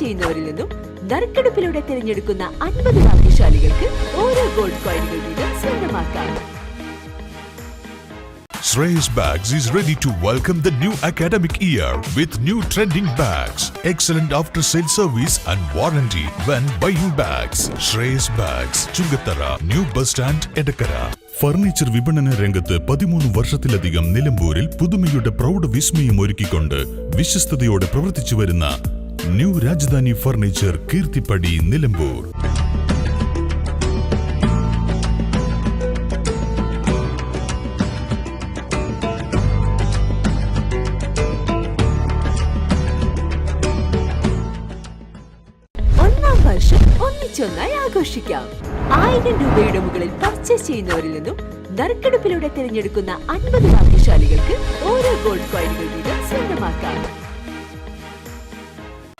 ചെയ്യുന്നവരിൽ നിന്നും നറുക്കെടുപ്പിലൂടെ തിരഞ്ഞെടുക്കുന്ന അൻപത് ഭാഗ്യശാലികൾക്ക് ഓരോ ഗോൾഡ് കോയിനുകൾ വീതം സ്വന്തമാക്കാം Shreyas Bags is ready to welcome the new academic year with new trending bags, excellent after sale service and warranty when buying bags. Shreyas Bags, Chungatara, New Bus Stand, Edakara. Furniture വിപണന രംഗത്ത് പതിമൂന്ന് വർഷത്തിലധികം നിലമ്പൂരിൽ പുതുമയുടെ പ്രൗഢ വിസ്മയം ഒരുക്കിക്കൊണ്ട് വിശ്വസ്തയോടെ പ്രവർത്തിച്ചു വരുന്ന ന്യൂ രാജധാനി ഫർണിച്ചർ കീർത്തിപ്പടി നിലമ്പൂർ. ഒന്നാം വർഷം ഒന്നിച്ചൊന്നായി ആഘോഷിക്കാം. ആയിരം രൂപയുടെ മുകളിൽ പർച്ചേസ് ചെയ്യുന്നവരിൽ നിന്നും നറുക്കെടുപ്പിലൂടെ തിരഞ്ഞെടുക്കുന്ന അൻപത് ഭാഗ്യശാലികൾക്ക് ഓരോ ഗോൾഡ് കോയിനുകൾ വീതം സ്വന്തമാക്കാം.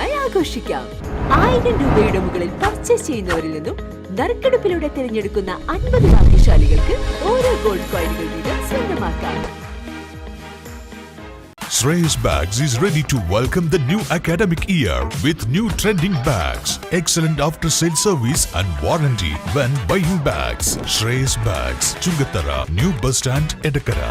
ഒന്നിച്ചൊന്നായി ആഘോഷിക്കാം ആയിരം രൂപയുടെ മുകളിൽ പർച്ചേസ് ചെയ്യുന്നവരിൽ നിന്നും നറുക്കെടുപ്പിലൂടെ തിരഞ്ഞെടുക്കുന്ന അൻപത് ഭാഗ്യശാലികൾക്ക് ഓരോ ഗോൾഡ് കോയിനുകൾ വീതം സ്വന്തമാക്കാം Shreyas Bags is ready to welcome the new academic year with new trending bags, excellent after sale service and warranty when buying bags. Shreyas Bags, Chungatara, New Bus Stand, Edakara.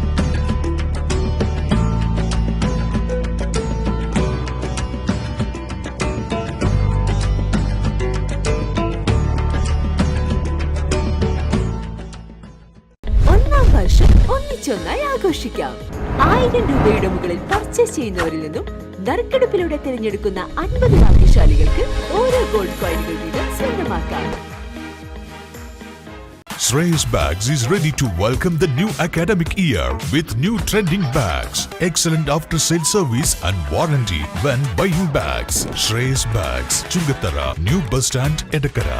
വർഷം ഒന്നിച്ചൊന്നായി ആഘോഷിക്കാം ആയിരം രൂപയുടെ മുകളിൽ purchase ചെയ്യുന്നവരിൽ നിന്നും നറുക്കെടുപ്പിലൂടെ തിരഞ്ഞെടുക്കുന്ന അൻപത് ഭാഗ്യശാലികൾക്ക് ഓരോ ഗോൾഡ് കോയിനുകൾ വീതം സ്വന്തമാക്കാം Shreyas Bags is ready to welcome the new academic year with new trending bags, excellent after sale service and warranty when buying bags. Shreyas Bags, Chungatara, New Bus Stand, Edakara.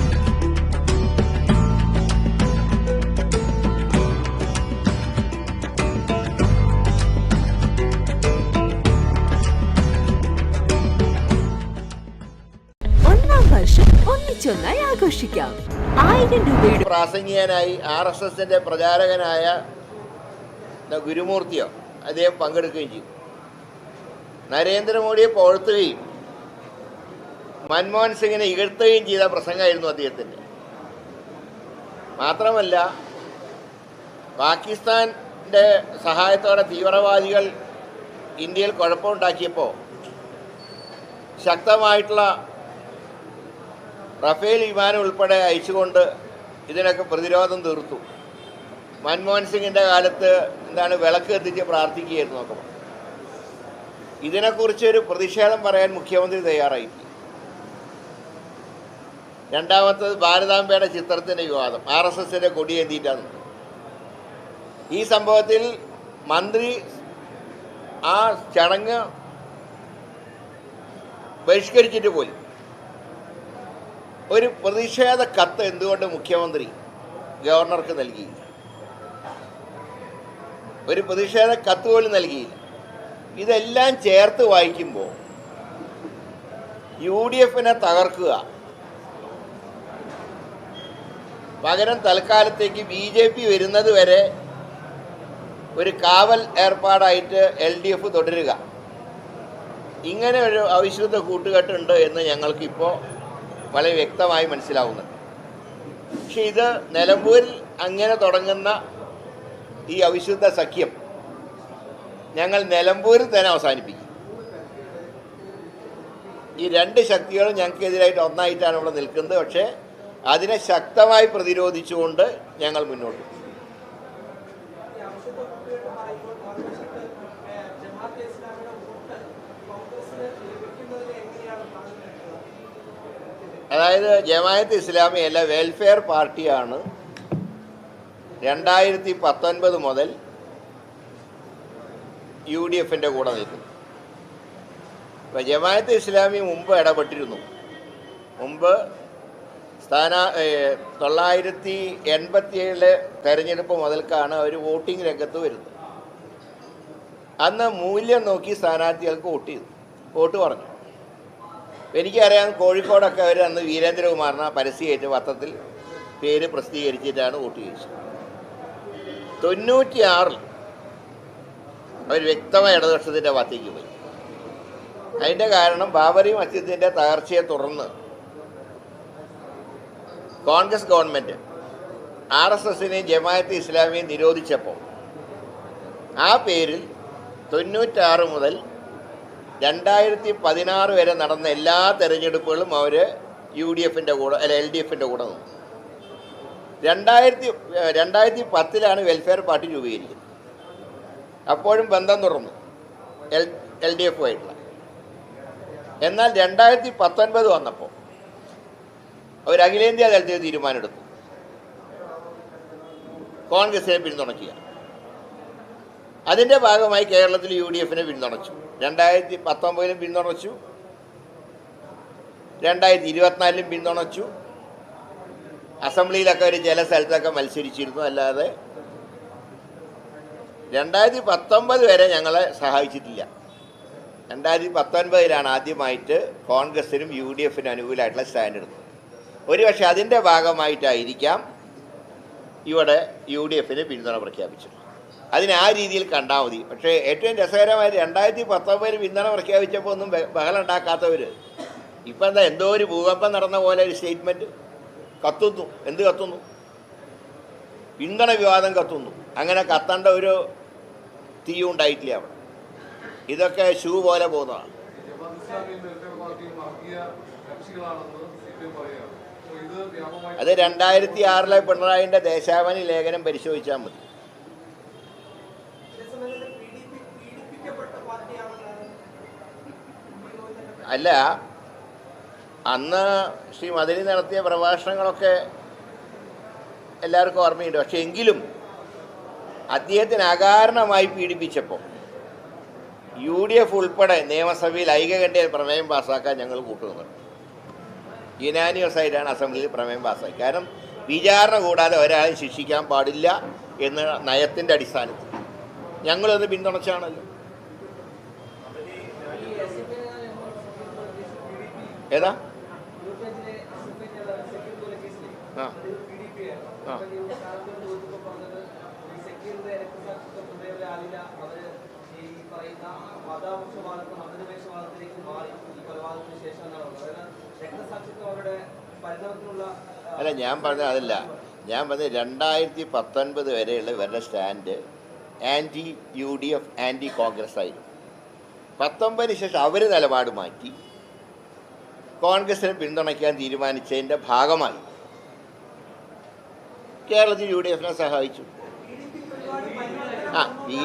ഒന്നിച്ചൊന്നായി ആഘോഷിക്കാം. ആയിരം രൂപയുടെ പ്രാസംഗികനായി R S എസിന്റെ പ്രചാരകനായ ഗുരുമൂർത്തിയോ അദ്ദേഹം പങ്കെടുക്കുകയും ചെയ്തു. നരേന്ദ്രമോദിയെ പുകഴ്ത്തുകയും മൻമോഹൻ സിംഗിനെ ഇകഴ്ത്തുകയും ചെയ്ത പ്രസംഗമായിരുന്നു അദ്ദേഹത്തിന്റെ മാത്രമല്ല പാകിസ്ഥാന്റെ സഹായത്തോടെ തീവ്രവാദികൾ ഇന്ത്യയിൽ കുഴപ്പമുണ്ടാക്കിയപ്പോൾ ശക്തമായിട്ടുള്ള റഫേൽ വിമാനം ഉൾപ്പെടെ അയച്ചുകൊണ്ട് ഇതിനൊക്കെ പ്രതിരോധം തീർത്തു. മൻമോഹൻ സിംഗിന്റെ കാലത്ത് എന്താണ് വിളക്ക് എത്തിച്ച് പ്രാർത്ഥിക്കുകയായിരുന്നു നോക്കുമ്പോൾ ഇതിനെക്കുറിച്ച് ഒരു പ്രതിഷേധം പറയാൻ മുഖ്യമന്ത്രി തയ്യാറായി. രണ്ടാമത്തത് ഭാരതാംബയുടെ ചിത്രത്തിന്റെ വിവാദം. ആർ എസ് എസിന്റെ കൊടിയെത്തിയിട്ടാണ് ഈ സംഭവത്തിൽ മന്ത്രി ആ ചടങ്ങ് ബഹിഷ്കരിച്ചിട്ട് പോയി. ഒരു പ്രതിഷേധ കത്ത് എന്തുകൊണ്ട് മുഖ്യമന്ത്രി ഗവർണർക്ക് നൽകിയില്ല? ഒരു പ്രതിഷേധ കത്ത് പോലും നൽകിയില്ല. ഇതെല്ലാം ചേർത്ത് വായിക്കുമ്പോൾ യു ഡി എഫിനെ തകർക്കുക പകരം തൽക്കാലത്തേക്ക് ബി ജെ പി വരുന്നത് വരെ ഒരു കാവൽ ഏർപ്പാടായിട്ട് എൽ ഡി എഫ് തുടരുക. ഇങ്ങനെ ഒരു അവിശുദ്ധ കൂട്ടുകെട്ടുണ്ട് എന്ന് ഞങ്ങൾക്കിപ്പോൾ വളരെ വ്യക്തമായി മനസ്സിലാവുന്നത്. പക്ഷെ ഇത് നിലമ്പൂരിൽ അങ്ങനെ തുടങ്ങുന്ന ഈ അവിശുദ്ധ സഖ്യം ഞങ്ങൾ നിലമ്പൂരിൽ തന്നെ അവസാനിപ്പിക്കും. ഈ രണ്ട് ശക്തികളും ഞങ്ങൾക്കെതിരായിട്ട് ഒന്നായിട്ടാണ് ഇവിടെ നിൽക്കുന്നത്. പക്ഷേ അതിനെ ശക്തമായി പ്രതിരോധിച്ചുകൊണ്ട് ഞങ്ങൾ മുന്നോട്ട് പോകും. അതായത് ജമായത്ത് ഇസ്ലാമി അല്ല വെൽഫെയർ പാർട്ടിയാണ് രണ്ടായിരത്തി പത്തൊൻപത് മുതൽ യു ഡി എഫിന്റെ കൂടെ നിൽക്കുന്നത്. ഇപ്പം ജമായത്ത് ഇസ്ലാമി മുമ്പ് ഇടപെട്ടിരുന്നു. മുമ്പ് സ്ഥാന തൊള്ളായിരത്തി എൺപത്തി ഏഴിലെ തെരഞ്ഞെടുപ്പ് മുതൽക്കാണ് അവർ വോട്ടിംഗ് രംഗത്ത് വരുന്നത്. അന്ന് മൂല്യം നോക്കി സ്ഥാനാർത്ഥികൾക്ക് വോട്ട് ചെയ്തു. വോട്ട് പറഞ്ഞു. എനിക്കറിയാം കോഴിക്കോടൊക്കെ അവർ അന്ന് വീരേന്ദ്രകുമാറിനെ പരസ്യമായിട്ട് പത്രത്തിൽ പേര് പ്രസിദ്ധീകരിച്ചിട്ടാണ് വോട്ട് ചോദിച്ചത്. തൊണ്ണൂറ്റിയാറിൽ അവർ വ്യക്തമായ ഇടതുപക്ഷത്തിന്റെ വത്തേക്ക് പോയി. അതിന്റെ കാരണം ബാബറി മസ്ജിദിന്റെ തകർച്ചയെ തുടർന്ന് കോൺഗ്രസ് ഗവൺമെന്റ് ആർ എസ് എസിനെയും ജമായത്ത് ഇസ്ലാമിയെയും നിരോധിച്ചപ്പോൾ ആ പേരിൽ തൊണ്ണൂറ്റാറ് മുതൽ രണ്ടായിരത്തി പതിനാറ് വരെ നടന്ന എല്ലാ തെരഞ്ഞെടുപ്പുകളും അവർ യു ഡി എഫിന്റെ കൂടെ അല്ല എൽ ഡി എഫിന്റെ കൂടെ നിന്നു. രണ്ടായിരത്തി രണ്ടായിരത്തി പത്തിലാണ് വെൽഫെയർ പാർട്ടി രൂപീകരിക്കുന്നത്. അപ്പോഴും ബന്ധം തുടർന്നു എൽ എൽ ഡി എഫുമായിട്ടുള്ള എന്നാൽ രണ്ടായിരത്തി പത്തൊൻപത് വന്നപ്പോൾ അവർ അഖിലേന്ത്യാ തലത്തിൽ തീരുമാനമെടുത്തു. കോൺഗ്രസിനെ പിന്തുണയ്ക്കുക. അതിന്റെ ഭാഗമായി കേരളത്തിൽ യു ഡി എഫിനെ പിന്തുണച്ചു. രണ്ടായിരത്തി പത്തൊമ്പതിലും പിന്തുണച്ചു രണ്ടായിരത്തി ഇരുപത്തിനാലിലും പിന്തുണച്ചു അസംബ്ലിയിലൊക്കെ ഒരു ചില സ്ഥലത്തൊക്കെ മത്സരിച്ചിരുന്നു അല്ലാതെ രണ്ടായിരത്തി പത്തൊമ്പത് വരെ ഞങ്ങളെ സഹായിച്ചിട്ടില്ല. രണ്ടായിരത്തി പത്തൊൻപതിലാണ് ആദ്യമായിട്ട് കോൺഗ്രസിനും യു ഡി എഫിനും അനുകൂലമായിട്ടുള്ള സ്റ്റാൻഡ് എടുത്തത്. ഒരുപക്ഷെ അതിന്റെ ഭാഗമായിട്ടായിരിക്കാം ഇവിടെ യു ഡി എഫിന് പിന്തുണ പ്രഖ്യാപിച്ചത്. അതിനെ ആ രീതിയിൽ കണ്ടാൽ മതി. പക്ഷേ ഏറ്റവും രസകരമായ രണ്ടായിരത്തി പത്തൊമ്പതിൽ പിന്തുണ പ്രഖ്യാപിച്ചപ്പോൾ ഒന്നും ബഹ- ബഹളം ഉണ്ടാക്കാത്തവർ ഇപ്പം എന്താ എന്തോ ഒരു ഭൂകമ്പം നടന്ന പോലെ ഒരു സ്റ്റേറ്റ്മെന്റ് കത്തുന്നു. എന്ത് കത്തുന്നു? പിന്തുണ വിവാദം കത്തുന്നു. അങ്ങനെ കത്തേണ്ട ഒരു തീയും ഉണ്ടായിട്ടില്ല അവിടെ. ഇതൊക്കെ ഷൂ പോലെ പോകുന്നതാണ്. അത് രണ്ടായിരത്തി ആറിലെ പിണറായിന്റെ ദേശാഭനി ലേഖനം പരിശോധിച്ചാൽ മതി. അല്ല അന്ന് ശ്രീ മദനി നടത്തിയ പ്രഭാഷണങ്ങളൊക്കെ എല്ലാവർക്കും ഓർമ്മയുണ്ട്. പക്ഷെ എങ്കിലും അദ്ദേഹത്തിന് അകാരണമായി പീഡിപ്പിച്ചപ്പോൾ യു ഡി എഫ് ഉൾപ്പെടെ നിയമസഭയിൽ ഐകകണ്ഠ്യ പ്രമേയം പാസ്സാക്കാൻ ഞങ്ങൾ കൂട്ടുനിന്നു. യുനാനിയസ് ആയിട്ടാണ് അസംബ്ലിയിൽ പ്രമേയം പാസ്സാക്കി കാരണം വിചാരണ കൂടാതെ ഒരാളെ ശിക്ഷിക്കാൻ പാടില്ല എന്ന നയത്തിന്റെ അടിസ്ഥാനത്തിൽ. ഞങ്ങളത് പിന്തുണച്ചാണല്ലോ. ഏതാ? ആ. ആ. അല്ല ഞാൻ പറഞ്ഞത് അതല്ല. ഞാൻ പറഞ്ഞത് രണ്ടായിരത്തി പത്തൊൻപത് വരെയുള്ള ഇവരുടെ stand anti U D F anti Congress ആയിരുന്നു. പത്തൊമ്പതിന് ശേഷം അവർ നിലപാട് മാറ്റി. കോൺഗ്രസിനെ പിന്തുണയ്ക്കാൻ തീരുമാനിച്ചതിന്റെ ഭാഗമായി കേരളത്തിൽ യു ഡി എഫിനെ സഹായിച്ചു. ആ പി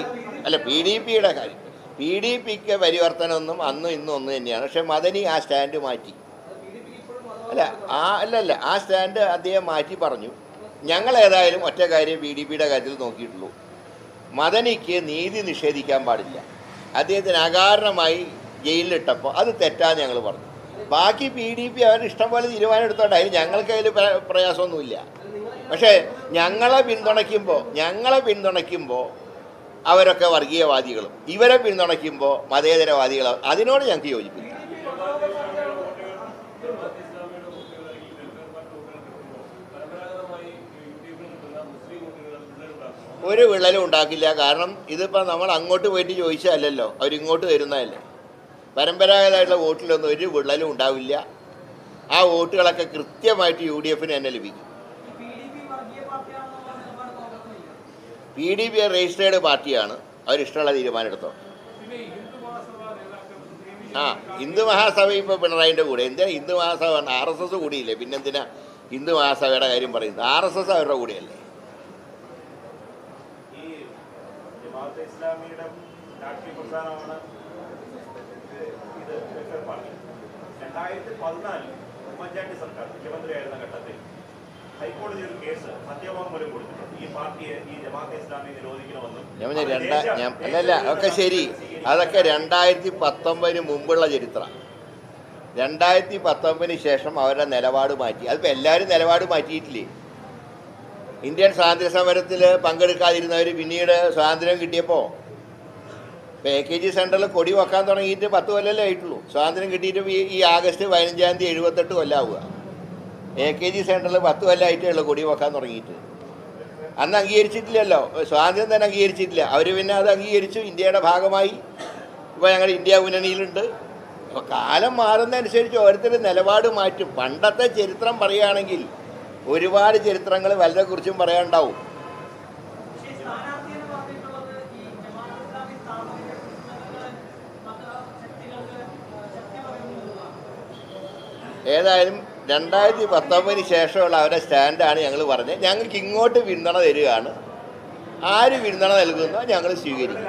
അല്ല പി ഡി പിയുടെ കാര്യം. പി ഡി പിക്ക് പരിവർത്തനമൊന്നും അന്നും ഇന്നും ഒന്നും തന്നെയാണ്. പക്ഷെ മദനി ആ സ്റ്റാൻഡ് മാറ്റി. അല്ല ആ അല്ല ആ സ്റ്റാൻഡ് അദ്ദേഹം മാറ്റി പറഞ്ഞു. ഞങ്ങൾ ഏതായാലും ഒറ്റ കാര്യം പി ഡി പിയുടെ കാര്യത്തിൽ നോക്കിയിട്ടുള്ളൂ. മദനിക്ക് നീതി നിഷേധിക്കാൻ പാടില്ല. അദ്ദേഹത്തിന് അകാരണമായി ജയിലിലിട്ടപ്പോൾ അത് തെറ്റാന്ന് ഞങ്ങൾ പറഞ്ഞു. ബാക്കി പി ഡി പി അവരുടെ ഇഷ്ടം പോലെ തീരുമാനം എടുത്തോണ്ട് അതിന് ഞങ്ങൾക്ക് അതിൽ പ്രയാസമൊന്നുമില്ല. പക്ഷേ ഞങ്ങളെ പിന്തുണയ്ക്കുമ്പോൾ ഞങ്ങളെ പിന്തുണയ്ക്കുമ്പോൾ അവരൊക്കെ വർഗീയവാദികളും. ഇവരെ പിന്തുണയ്ക്കുമ്പോൾ മതേതരവാദികളും അതിനോട് ഞങ്ങൾക്ക് യോജിപ്പില്ല. ഒരു വിള്ളലും ഉണ്ടാക്കില്ല. കാരണം ഇതിപ്പോൾ നമ്മൾ അങ്ങോട്ട് പോയിട്ട് ചോദിച്ചാലല്ലോ അവരിങ്ങോട്ട് തരുന്നതല്ലേ പരമ്പരാഗതമായിട്ടുള്ള വോട്ടിലൊന്നും ഒരു വിള്ളലും ഉണ്ടാവില്ല. ആ വോട്ടുകളൊക്കെ കൃത്യമായിട്ട് യു ഡി എഫിന് തന്നെ ലഭിക്കും. പി ഡി പി രജിസ്റ്റേർഡ് പാർട്ടിയാണ്. അവരിഷ്ടമുള്ള തീരുമാനം എടുത്തോ? ആ ഹിന്ദു മഹാസഭ ഇപ്പോൾ പിണറായിന്റെ കൂടെ. എന്തിനാ Hindu Mahasabha R S S കൂടിയില്ലേ? പിന്നെന്തിനാ ഹിന്ദു മഹാസഭയുടെ കാര്യം പറയുന്നത്? ആർ എസ് എസ് അവരുടെ കൂടെയല്ലേ? ഇസ്ലാമിയുടെ രാഷ്ട്രീയ ഇത് വെൽഫെയർ പാർട്ടി രണ്ടായിരത്തി പതിനാലിൽ ഉമ്മൻചാണ്ടി സർക്കാർ മുഖ്യമന്ത്രിയായിരുന്ന ഘട്ടത്തിൽ ഹൈക്കോടതി ഒരു കേസ് സത്യവാങ്മൂലം കൊടുത്തിട്ടുണ്ട്. ഈ പാർട്ടിയെ ഈ ജമാഅത്തെ ഇസ്ലാമി നിരോധിക്കണമെന്നും അല്ലല്ല ഒക്കെ ശരി. അതൊക്കെ രണ്ടായിരത്തി പത്തൊമ്പതിന് മുമ്പുള്ള ചരിത്രം. രണ്ടായിരത്തി പത്തൊമ്പതിന് ശേഷം അവരുടെ നിലപാട് മാറ്റി. അതിപ്പോൾ എല്ലാവരും നിലപാട് മാറ്റിയിട്ടില്ലേ? ഇന്ത്യൻ സ്വാതന്ത്ര്യ സമരത്തിൽ പങ്കെടുക്കാതിരുന്നവർ പിന്നീട് സ്വാതന്ത്ര്യം കിട്ടിയപ്പോൾ എ സെന്ററിൽ കൊടി വെക്കാൻ തുടങ്ങിയിട്ട് പത്ത് കൊല്ലമല്ലേ ആയിട്ടുള്ളൂ. സ്വാതന്ത്ര്യം കിട്ടിയിട്ട് ഈ- ആഗസ്റ്റ് പതിനഞ്ചാം തീയതി എഴുപത്തെട്ട് കൊല്ലാവുക. എ കെ ജി സെന്ററിൽ പത്ത് കൊല്ലമായിട്ടേ കൊടി വെക്കാൻ തുടങ്ങിയിട്ട്. അന്ന് അംഗീകരിച്ചിട്ടില്ലല്ലോ. സ്വാതന്ത്ര്യം തന്നെ അംഗീകരിച്ചിട്ടില്ല. അവർ പിന്നെ അത് അംഗീകരിച്ചു. ഇന്ത്യയുടെ ഭാഗമായി. ഇപ്പോൾ ഞങ്ങൾ ഇന്ത്യ മുന്നണിയിലുണ്ട്. അപ്പോൾ കാലം മാറുന്നതനുസരിച്ച് ഓരോരുത്തരും നിലപാട് മാറ്റും. പണ്ടത്തെ ചരിത്രം പറയുകയാണെങ്കിൽ ഒരുപാട് ചരിത്രങ്ങൾ വല്ലതെക്കുറിച്ചും പറയാനുണ്ടാവും. ഏതായാലും രണ്ടായിരത്തി പത്തൊമ്പതിന് ശേഷമുള്ള അവരുടെ സ്റ്റാൻഡാണ് ഞങ്ങൾ പറഞ്ഞത്. ഞങ്ങൾക്ക് ഇങ്ങോട്ട് പിന്തുണ തരികയാണ്. ആര് പിന്തുണ നൽകുന്നോ ഞങ്ങൾ സ്വീകരിക്കും.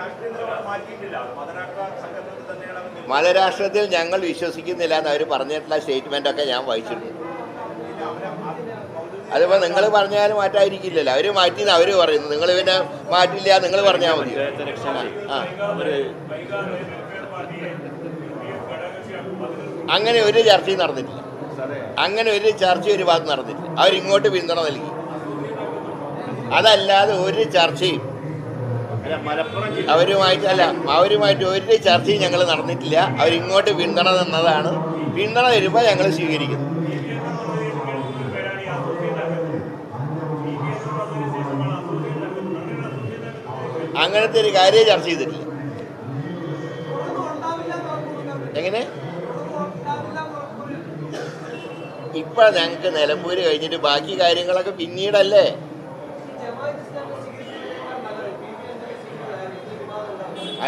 മതരാഷ്ട്രത്തിൽ ഞങ്ങൾ വിശ്വസിക്കുന്നില്ല എന്ന് അവർ പറഞ്ഞിട്ടുള്ള സ്റ്റേറ്റ്മെന്റ് ഒക്കെ ഞാൻ വായിച്ചിട്ടുണ്ട്. അതിപ്പോൾ നിങ്ങൾ പറഞ്ഞാൽ മാറ്റായിരിക്കില്ലല്ലോ അവർ മാറ്റിയെന്ന് അവർ പറയുന്നു നിങ്ങൾ പിന്നെ മാറ്റില്ല നിങ്ങൾ പറഞ്ഞാൽ മതി. അങ്ങനെ ഒരു ചർച്ചയും നടന്നിട്ടില്ല. അങ്ങനെ ഒരു ചർച്ച ഒരു ഭാഗത്ത് നടന്നില്ല. അവരിങ്ങോട്ട് പിന്തുണ നൽകി. അതല്ലാതെ ഒരു ചർച്ചയും അവരുമായിട്ട് അല്ല അവരുമായിട്ട് ഒരു ചർച്ചയും ഞങ്ങൾ നടന്നിട്ടില്ല. അവരിങ്ങോട്ട് പിന്തുണ തന്നതാണ്. പിന്തുണ തരുമ്പോൾ ഞങ്ങൾ സ്വീകരിക്കുന്നു. അങ്ങനത്തെ ഒരു കാര്യം ചർച്ച ചെയ്തിട്ടില്ല. എങ്ങനെ? ഇപ്പൊ ഞങ്ങൾക്ക് നിലമ്പൂര് കഴിഞ്ഞിട്ട് ബാക്കി കാര്യങ്ങളൊക്കെ പിന്നീടല്ലേ?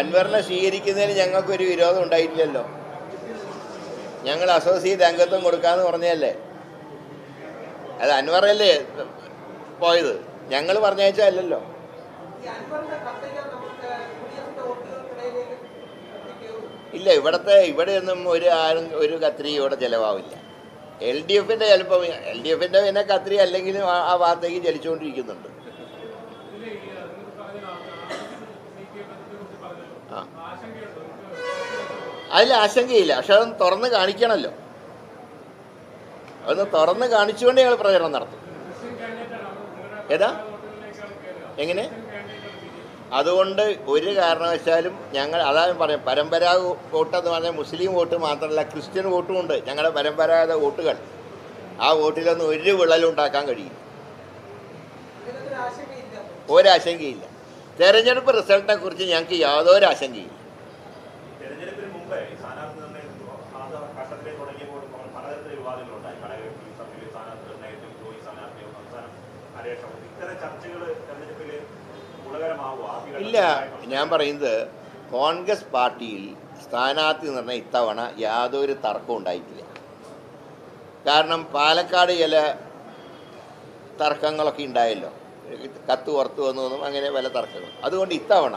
അൻവറിനെ സ്വീകരിക്കുന്നതിന് ഞങ്ങൾക്കൊരു വിരോധം ഉണ്ടായിട്ടില്ലല്ലോ. ഞങ്ങൾ അസോസിയേറ്റ് അംഗത്വം കൊടുക്കാന്ന് പറഞ്ഞതല്ലേ? അത് അൻവറല്ലേ പോയത്? ഞങ്ങൾ പറഞ്ഞയച്ചല്ലോ ഇല്ല ഇവിടത്തെ ഇവിടെയൊന്നും ഒരു ആരും ഒരു കത്രി ഇവിടെ ചിലവാവില്ല. എൽ ഡി എഫിന്റെ ചിലപ്പോൾ എൽ ഡി എഫിന്റെ പിന്നെ കത്രി അല്ലെങ്കിലും ആ- ഭാഗത്തേക്ക് ചലിച്ചുകൊണ്ടിരിക്കുന്നുണ്ട് അതിൽ ആശങ്കയില്ല. പക്ഷെ അതൊന്ന് തുറന്ന് കാണിക്കണമല്ലോ അതൊന്ന് തുറന്ന് കാണിച്ചുകൊണ്ട് ഞങ്ങൾ പ്രചരണം നടത്തും. ഏതാ? എങ്ങനെ? അതുകൊണ്ട് ഒരു കാരണവശാലും ഞങ്ങൾ അതാണ് പറയും പരമ്പരാഗത വോട്ട് എന്ന് പറഞ്ഞാൽ മുസ്ലിം വോട്ട് മാത്രമല്ല ക്രിസ്ത്യൻ വോട്ടും ഉണ്ട്. ഞങ്ങളുടെ പരമ്പരാഗത വോട്ടുകൾ. ആ വോട്ടിലൊന്നും ഒരു വിള്ളലും ഉണ്ടാക്കാൻ കഴിയും ഒരാശങ്കയില്ല. തെരഞ്ഞെടുപ്പ് റിസൾട്ടിനെ കുറിച്ച് ഞങ്ങൾക്ക് യാതൊരു ആശങ്കയില്ല തെരഞ്ഞെടുപ്പിന് മുമ്പ് ഈ സ്ഥാനാർത്ഥി നിർണയം ആദ്യ ഘട്ടത്തിലേക്ക് തുടങ്ങിയപ്പോൾ പലതരത്തിലുള്ള വിവാദങ്ങളുണ്ടായി ഘടകകക്ഷി തമ്മിൽ സ്ഥാനാർത്ഥി നിർണയത്തിൽ ജോയി സ്ഥാനാർത്ഥിയോ സംസ്ഥാനം അന്വേഷണം ഇത്തരം ചർച്ചകൾ തെരഞ്ഞെടുപ്പിൽ ഗുണകരമാവുക ആദ്യ ഘട്ടത്തിൽ ഇല്ല ഞാൻ പറയുന്നത് കോൺഗ്രസ് പാർട്ടിയിൽ സ്ഥാനാർത്ഥി നിർണയം ഇത്തവണ യാതൊരു തർക്കവും ഉണ്ടായിട്ടില്ല. കാരണം പാലക്കാട് ചില തർക്കങ്ങളൊക്കെ ഉണ്ടായല്ലോ. കത്ത് പുറത്തു വന്നു അങ്ങനെ പല തർക്കങ്ങൾ അതുകൊണ്ട് ഇത്തവണ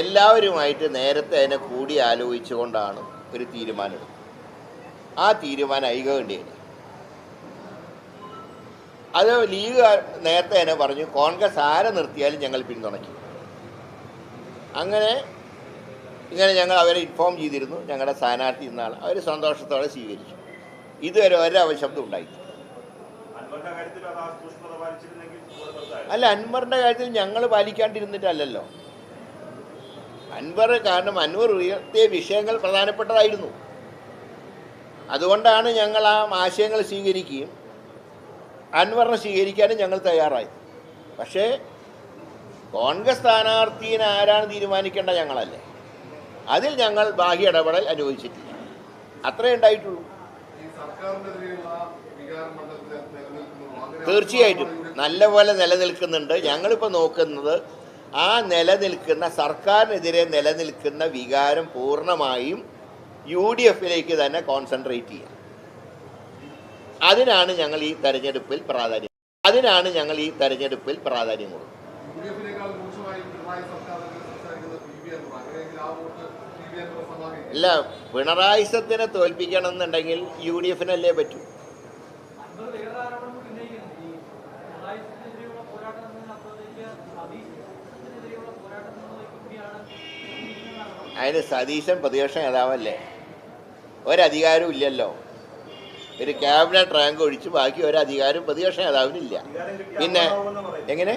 എല്ലാവരുമായിട്ട് നേരത്തെ അതിനെ കൂടി ആലോചിച്ചുകൊണ്ടാണ് ഒരു തീരുമാനം ആ തീരുമാനം ഐകകണ്ഠ്യേന അത് ലീഗ് നേരത്തെ തന്നെ പറഞ്ഞു കോൺഗ്രസ് ആരെ നിർത്തിയാലും ഞങ്ങൾ പിന്തുണയ്ക്കും. അങ്ങനെ ഇങ്ങനെ ഞങ്ങൾ അവരെ ഇൻഫോം ചെയ്തിരുന്നു. ഞങ്ങളുടെ സ്ഥാനാർത്ഥി എന്നാണ് അവർ സന്തോഷത്തോടെ സ്വീകരിച്ചു. ഇതുവരെ ഒരവശബ്ദം ഉണ്ടായിട്ടില്ല. അല്ല അൻവറിന്റെ കാര്യത്തിൽ ഞങ്ങൾ പാലിക്കാണ്ടിരുന്നിട്ടല്ലല്ലോ. അൻവർ കാരണം അൻവർ ഉയർത്തിയ വിഷയങ്ങൾ പ്രധാനപ്പെട്ടതായിരുന്നു. അതുകൊണ്ടാണ് ഞങ്ങൾ ആ ആശയങ്ങൾ സ്വീകരിക്കുകയും അൻവറിനെ സ്വീകരിക്കാനും ഞങ്ങൾ തയ്യാറായി പക്ഷേ കോൺഗ്രസ് സ്ഥാനാർത്ഥിയെ ആരാണ് തീരുമാനിക്കേണ്ട ഞങ്ങളല്ലേ? അതിൽ ഞങ്ങൾ ബാഹ്യ ഇടപെടൽ അനുവദിച്ചിട്ടില്ല. അത്രേ ഉണ്ടായിട്ടുള്ളൂ. തീർച്ചയായിട്ടും. നല്ലപോലെ നിലനിൽക്കുന്നുണ്ട്. ഞങ്ങളിപ്പോൾ നോക്കുന്നത് ആ നിലനിൽക്കുന്ന സർക്കാരിനെതിരെ നിലനിൽക്കുന്ന വികാരം പൂർണമായും യു ഡി എഫിലേക്ക് തന്നെ കോൺസെൻട്രേറ്റ് ചെയ്യുക അതിനാണ് ഞങ്ങൾ ഈ തെരഞ്ഞെടുപ്പിൽ പ്രാധാന്യം. അതിനാണ് ഞങ്ങൾ ഈ തെരഞ്ഞെടുപ്പിൽ പ്രാധാന്യം കൊടുക്കുന്നത് യു ഡി എഫിനേക്കാൾ രൂക്ഷമായി പിണറായി സർക്കാരിനെതിരെ സംസാരിക്കുന്നത് പി വി അൻവർ അങ്ങനെയെങ്കിൽ ആ വോട്ട് പി വി അൻവർ പിണറായി അല്ല പിണറായിസത്തിനെ തോൽപ്പിക്കണം എന്നുണ്ടെങ്കിൽ യു ഡി എഫിനല്ലേ പറ്റൂ. അതിന് സതീശൻ പ്രതിപക്ഷ നേതാവല്ലേ? ഒരധികാരവും ഇല്ലല്ലോ. ഒരു ക്യാബിനറ്റ് റാങ്ക് ഒഴിച്ച് ബാക്കി ഒരധികാരം പ്രതിപക്ഷ നേതാവിനില്ല പിന്നെ എങ്ങനെ?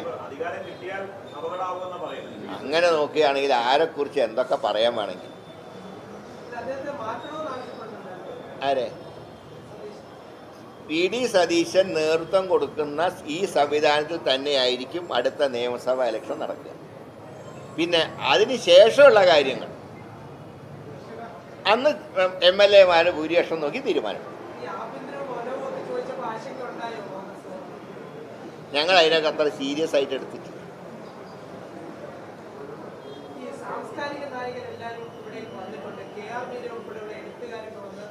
അങ്ങനെ നോക്കുകയാണെങ്കിൽ ആരെക്കുറിച്ച് എന്തൊക്കെ പറയാൻ വേണമെങ്കിൽ ആരെ? പി ഡി സതീശൻ നേതൃത്വം കൊടുക്കുന്ന ഈ സംവിധാനത്തിൽ തന്നെയായിരിക്കും അടുത്ത നിയമസഭാ ഇലക്ഷൻ നടക്കുക. പിന്നെ അതിന് ശേഷമുള്ള കാര്യങ്ങൾ. അന്ന് എം എൽ എമാർ ഭൂരിപക്ഷം നോക്കി തീരുമാനം ഞങ്ങൾ അതിനൊക്കെ അത്ര സീരിയസ് ആയിട്ട് എടുത്തിട്ടില്ല. ഇവിടെ വന്നിട്ടുണ്ട് കെ ആർ മീര ഉൾപ്പെടെയുള്ള എഴുത്തുകാരൊക്കെ വന്ന്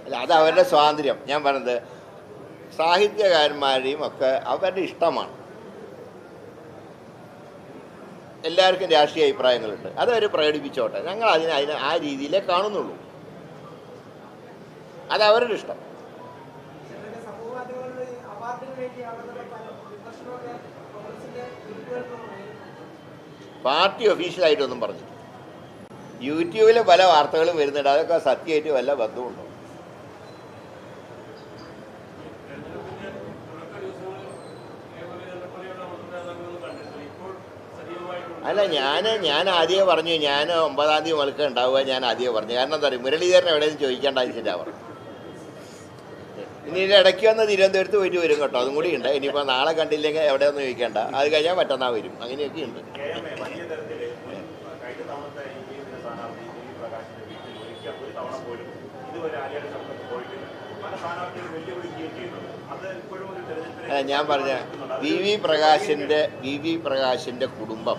അല്ല അത് അവരുടെ സ്വാതന്ത്ര്യം. ഞാൻ പറഞ്ഞത് സാഹിത്യകാരന്മാരെയും ഒക്കെ അവരുടെ ഇഷ്ടമാണ്. എല്ലാവർക്കും രാഷ്ട്രീയ അഭിപ്രായങ്ങളുണ്ട്. അത് അവർ പ്രകടിപ്പിച്ചോട്ടെ. ഞങ്ങൾ അതിനെ അതിനെ ആ രീതിയിലേ കാണുന്നുള്ളൂ. അത് അവരുടെ ഇഷ്ടം. പാർട്ടി ഒഫീഷ്യലായിട്ടൊന്നും പറഞ്ഞിട്ടില്ല. യൂട്യൂബിലെ പല വാർത്തകളും വരുന്നുണ്ട്. അതൊക്കെ സത്യമായിട്ട് വല്ല ബന്ധമുണ്ടോ? അല്ല ഞാൻ ഞാൻ ആദ്യമേ പറഞ്ഞു ഞാൻ ഒമ്പതാം തീയതി മുതൽക്ക് ഉണ്ടാവുക ഞാൻ ആദ്യമേ പറഞ്ഞു. കാരണം എന്താ പറയുക മുരളീധരൻ എവിടെയും ചോദിക്കേണ്ട ആവശ്യമില്ല പറഞ്ഞു ഇനി ഇടയ്ക്ക് വന്ന് തിരുവനന്തപുരത്ത് പോയിട്ട് വരും കേട്ടോ. അതും കൂടി ഉണ്ട്. ഇനിയിപ്പോൾ നാളെ കണ്ടില്ലെങ്കിൽ എവിടെയൊന്നും ചോദിക്കേണ്ട. അത് കഴിഞ്ഞാൽ മറ്റന്നാൾ വരും. അങ്ങനെയൊക്കെ ഉണ്ട് കെ എം എ വലിയ തരത്തിൽ കഴിഞ്ഞ തവണത്തെ ഇന്ത്യൻ സ്ഥാനാർത്ഥി ജി വി പ്രകാശിന്റെ വീട്ടിൽ ഒരിക്കൽ ഒരു തവണ പോലും സ്ഥലത്ത് പല അത് ഇപ്പോഴും ഒരു ഞാൻ പറഞ്ഞ വി വി പ്രകാശിന്റെ വി വി പ്രകാശിന്റെ കുടുംബം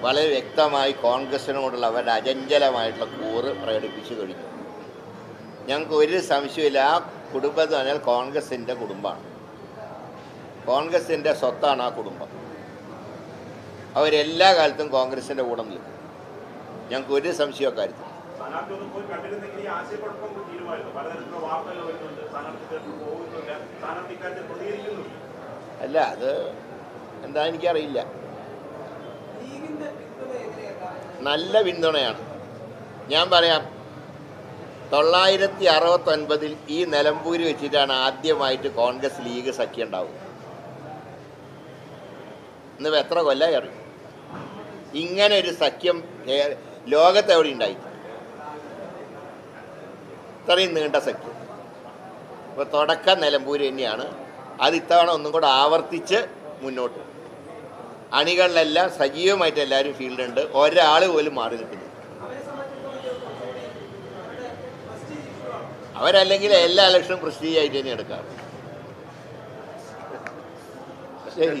വളരെ വ്യക്തമായി കോൺഗ്രസിനോടുള്ള അവരുടെ അചഞ്ചലമായിട്ടുള്ള കൂറ് പ്രകടിപ്പിച്ചു കഴിഞ്ഞു. ഞങ്ങൾക്ക് ഒരു സംശയമില്ല ആ കുടുംബം എന്ന് പറഞ്ഞാൽ കോൺഗ്രസിന്റെ കുടുംബമാണ്. കോൺഗ്രസിന്റെ സ്വത്താണ് ആ കുടുംബം. അവരെല്ലാ കാലത്തും കോൺഗ്രസിന്റെ കൂടെ നിൽക്കും. ഞങ്ങൾക്ക് ഒരു സംശയമൊക്കെ കാര്യത്തിൽ സ്ഥാനാർത്ഥി ഒന്നും പോയി കണ്ടിരുന്നെങ്കിൽ ഈ ആശയക്കുഴപ്പം തീരുമാനമായിരുന്നു പലതരത്തിലുള്ള വാർത്തകൾ വരുന്നുണ്ട്. സ്ഥാനാർത്ഥി ചേർത്ത് പോകുന്നില്ല സ്ഥാനാർത്ഥി ഇക്കാര്യത്തിൽ പ്രതികരിക്കുന്നുണ്ട് അല്ല അത് എന്താ എനിക്കറിയില്ല. നല്ല പിന്തുണയാണ്. ഞാൻ പറയാം തൊള്ളായിരത്തി അറുപത്തൊൻപതിൽ ഈ നിലമ്പൂര് വെച്ചിട്ടാണ് ആദ്യമായിട്ട് കോൺഗ്രസ് ലീഗ് സഖ്യം ഉണ്ടാവുന്നത് ഇന്ന് എത്ര കൊല്ലമായി അറിയും? ഇങ്ങനെ ഒരു സഖ്യം ലോകത്തെവിടെ ഉണ്ടായിട്ട് ഉണ്ടായിട്ടില്ല ഇത്രയും നീണ്ട സഖ്യം ഇപ്പോൾ തുടക്കം നിലമ്പൂര് തന്നെയാണ്. അത് ഇത്തവണ ഒന്നും കൂടെ ആവർത്തിച്ച് മുന്നോട്ട്. അണികളിലെല്ലാം സജീവമായിട്ട് എല്ലാവരും ഫീൽഡുണ്ട് ഒരാൾ പോലും മാറി നിൽക്കുന്നു അവരല്ലെങ്കിൽ എല്ലാ ഇലക്ഷനും പ്രസ്റ്റീജ് ആയിട്ട് തന്നെ എടുക്കാറ്. ശരി.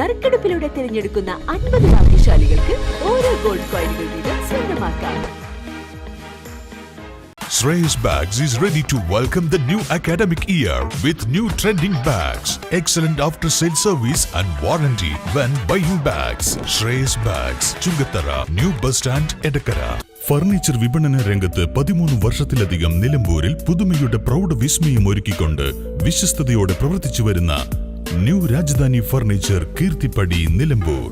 നറുക്കെടുപ്പിലൂടെ തിരഞ്ഞെടുക്കുന്ന അൻപത് ഭാഗ്യശാലികൾക്ക് ഓരോ ഗോൾഡ് കോയിനുകൾ വീതം സ്വന്തമാക്കാം Shreyas Bags is ready to welcome the new academic year with new trending bags, excellent after sale service and warranty when buying bags. Shreyas Bags, Chungatara, New Bus Stand, Edakara. Furniture വിപണന രംഗത്ത് പതിമൂന്ന് വർഷത്തിലധികം നിലമ്പൂരിൽ പുതുമയുടെ പ്രൗഢ വിസ്മയം ഒരുക്കിക്കൊണ്ട് വിശ്വസ്തയോടെ പ്രവർത്തിച്ചു വരുന്ന ന്യൂ രാജധാനി ഫർണിച്ചർ കീർത്തിപ്പടി നിലമ്പൂർ.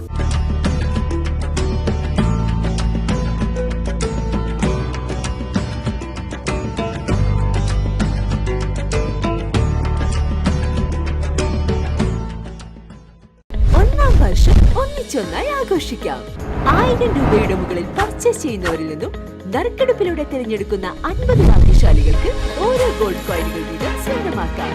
ഒന്നാം വർഷം ഒന്നിച്ചൊന്നായി ആഘോഷിക്കാം. ആയിരം രൂപയുടെ മുകളിൽ പർച്ചേസ് ചെയ്യുന്നവരിൽ നിന്നും നറുക്കെടുപ്പിലൂടെ തിരഞ്ഞെടുക്കുന്ന അൻപത് ഭാഗ്യശാലികൾക്ക് ഓരോ ഗോൾഡ് കോയിനുകൾ വീതം സ്വന്തമാക്കാം.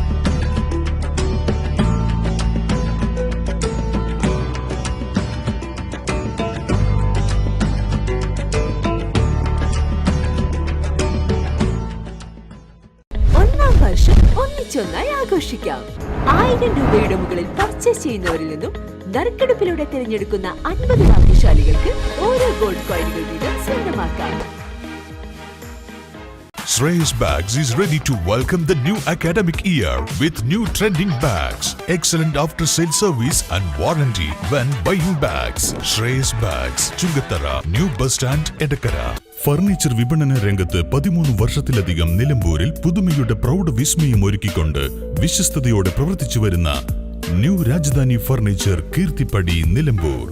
ചെയ്യുന്നവരിൽ നിന്നും നറുക്കെടുപ്പിലൂടെ തിരഞ്ഞെടുക്കുന്ന അൻപത് ഭാഗ്യശാലികൾക്ക് ഓരോ ഗോൾഡ് കോയിനുകൾ വീതം സ്വന്തമാക്കാം Shreyas Bags is ready to welcome the new academic year with new trending bags, excellent after sale service and warranty when buying bags. Shreyas Bags, Chungatara, New Bus Stand, Edakara. Furniture വിപണന രംഗത്ത് പതിമൂന്ന് വർഷത്തിലധികം നിലമ്പൂരിൽ പുതുമയുടെ പ്രൗഢ വിസ്മയം ഒരുക്കിക്കൊണ്ട് വിശ്വസ്തയോടെ പ്രവർത്തിച്ചു വരുന്ന ന്യൂ രാജധാനി ഫർണിച്ചർ കീർത്തിപ്പടി നിലമ്പൂർ.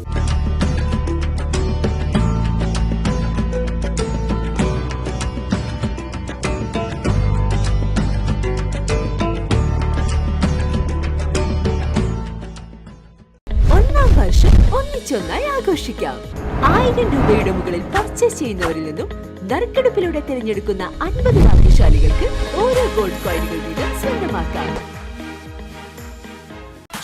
ഒന്നാം വർഷം ഒന്നിച്ചൊന്നായി ആഘോഷിക്കാം. ആയിരം രൂപയുടെ മുകളിൽ പർച്ചേസ് ചെയ്യുന്നവരിൽ നിന്നും നറുക്കെടുപ്പിലൂടെ തിരഞ്ഞെടുക്കുന്ന അൻപത് ഭാഗ്യശാലികൾക്ക് ഓരോ ഗോൾഡ് കോയിനുകൾ വീതം സ്വന്തമാക്കാം.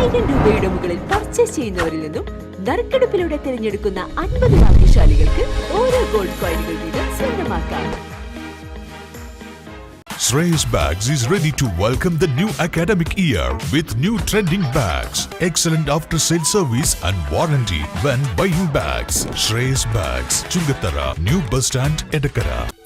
ആയിരം രൂപയുടെ മുകളിൽ പർച്ചേസ് ചെയ്യുന്നവരിൽ നിന്നും നറുക്കെടുപ്പിലൂടെ തിരഞ്ഞെടുക്കുന്ന അൻപത് ഭാഗ്യശാലികൾക്ക് ഓരോ ഗോൾഡ് കോയിനുകൾ വീതം സ്വന്തമാക്കാം Shreyas Bags is ready to welcome the new academic year with new trending bags, excellent after sale service and warranty when buying bags. Shreyas Bags, Chungatara, New Bus Stand, Edakara.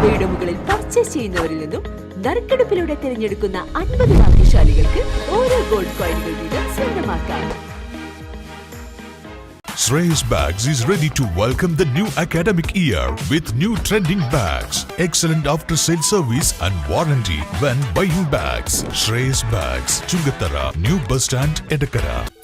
രൂപയുടെ മുകളിൽ purchase ചെയ്യുന്നവരിൽ നിന്നും നറുക്കെടുപ്പിലൂടെ തിരഞ്ഞെടുക്കുന്ന അൻപത് ഭാഗ്യശാലികൾക്ക് ഓരോ gold കോയിനുകൾ വീതം സ്വന്തമാക്കാം Shreyas Bags is ready to welcome the new academic year with new trending bags, excellent after sale service and warranty when buying bags. Shreyas Bags, Chungatara, New Bus Stand, Edakara.